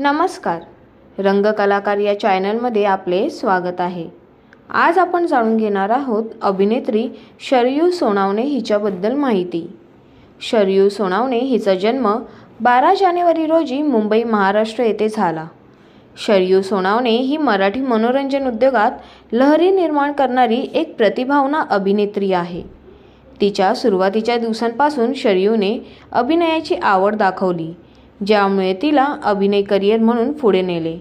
नमस्कार. रंगकलाकार या चॅनलमध्ये आपले स्वागत आहे. आज आपण जाणून घेणार आहोत अभिनेत्री शरयू सोनावणे हिच्याबद्दल माहिती. शरयू सोनावणे हिचा जन्म बारा जानेवारी रोजी मुंबई महाराष्ट्र येथे झाला. शरयू सोनावणे ही मराठी मनोरंजन उद्योगात लहरी निर्माण करणारी एक प्रतिभावना अभिनेत्री आहे. तिच्या सुरुवातीच्या दिवसांपासून शरयूने अभिनयाची आवड दाखवली. ज्यामुळे तिला अभिनय करिअर म्हणून पुढे नेले.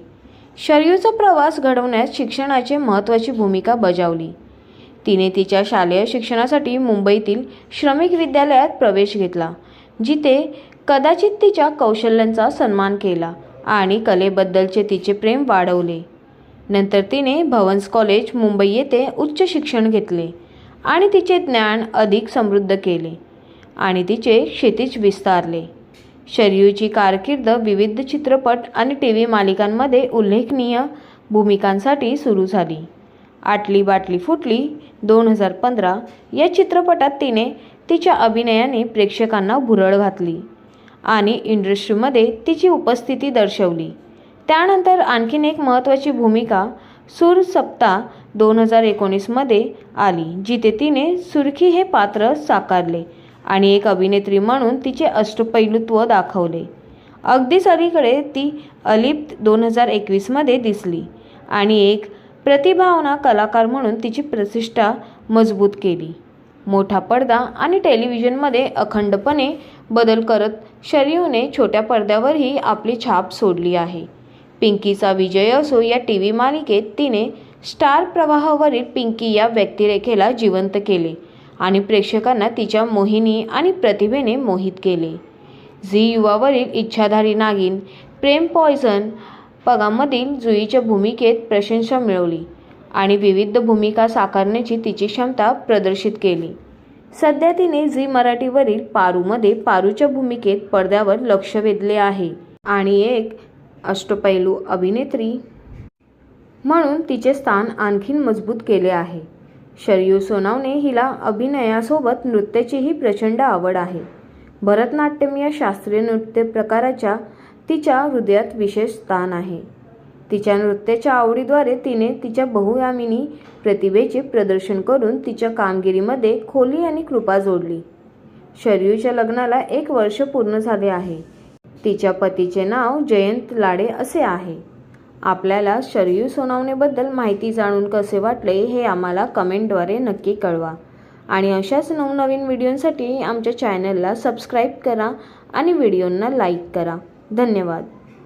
शरयूचा प्रवास घडवण्यात शिक्षणाचे महत्त्वाची भूमिका बजावली. तिने तिच्या शालेय शिक्षणासाठी मुंबईतील श्रमिक विद्यालयात प्रवेश घेतला जिथे कदाचित तिच्या कौशल्यांचा सन्मान केला आणि कलेबद्दलचे तिचे प्रेम वाढवले. नंतर तिने भवन्स कॉलेज मुंबई येथे उच्च शिक्षण घेतले आणि तिचे ज्ञान अधिक समृद्ध केले आणि तिचे क्षितिज विस्तारले. शरयूची कारकीर्द विविध चित्रपट आणि टी व्ही मालिकांमध्ये उल्लेखनीय भूमिकांसाठी सुरू झाली. आटली बाटली फुटली दोन हजार पंधरा या चित्रपटात तिने तिच्या अभिनयाने प्रेक्षकांना भुरळ घातली आणि इंडस्ट्रीमध्ये तिची उपस्थिती दर्शवली. त्यानंतर आणखीन एक महत्त्वाची भूमिका सूर सप्ता दोन हजार एकोणीसमध्ये आली जिथे तिने सुरखी हे पात्र साकारले. आणि एक अभिनेत्री म्हणून तिचे अष्टपैलुत्व दाखवले. अगदीच अलीकडे ती अलिप्त दोन हजार एकवीसमध्ये दिसली आणि एक प्रतिभावना कलाकार म्हणून तिची प्रतिष्ठा मजबूत केली. मोठा पडदा आणि टेलिव्हिजनमध्ये अखंडपणे बदल करत शरीवने छोट्या पडद्यावरही आपली छाप सोडली आहे. पिंकीचा विजय असो या टी व्ही मालिकेत तिने स्टार प्रवाहावरील पिंकी या व्यक्तिरेखेला जिवंत केले. आणि प्रेक्षकांना तिच्या मोहिनी आणि प्रतिभेने मोहित केले. झी युवावरील इच्छाधारी नागिन प्रेम पॉयझन पगामधील जुईच्या भूमिकेत प्रशंसा मिळवली आणि विविध भूमिका साकारण्याची तिची क्षमता प्रदर्शित केली. सध्या तिने झी मराठीवरील पारूमध्ये पारूच्या भूमिकेत पडद्यावर लक्ष वेधले आहे आणि एक अष्टपैलू अभिनेत्री म्हणून तिचे स्थान आणखीन मजबूत केले आहे. शरयू सोनावणे हिला अभिनयासोबत नृत्याचीही प्रचंड आवड आहे. भरतनाट्यम या शास्त्रीय नृत्य प्रकाराच्या तिच्या हृदयात विशेष स्थान आहे. तिच्या नृत्याच्या आवडीद्वारे तिने तिच्या बहुयामिनी प्रतिभेचे प्रदर्शन करून तिच्या कामगिरीमध्ये खोली आणि कृपा जोडली. शरयूच्या लग्नाला एक वर्ष पूर्ण झाले आहे. तिच्या पतीचे नाव जयंत लाडे असे आहे. आपल्याला शरयू सोनावणेबद्दल माहिती जाणून कसे वाटले हे आम्हाला कमेंटद्वारे नक्की कळवा. आणि अशाच नवनवीन व्हिडिओंसाठी आमच्या चॅनलला सबस्क्राईब करा आणि व्हिडिओंना लाईक करा. धन्यवाद.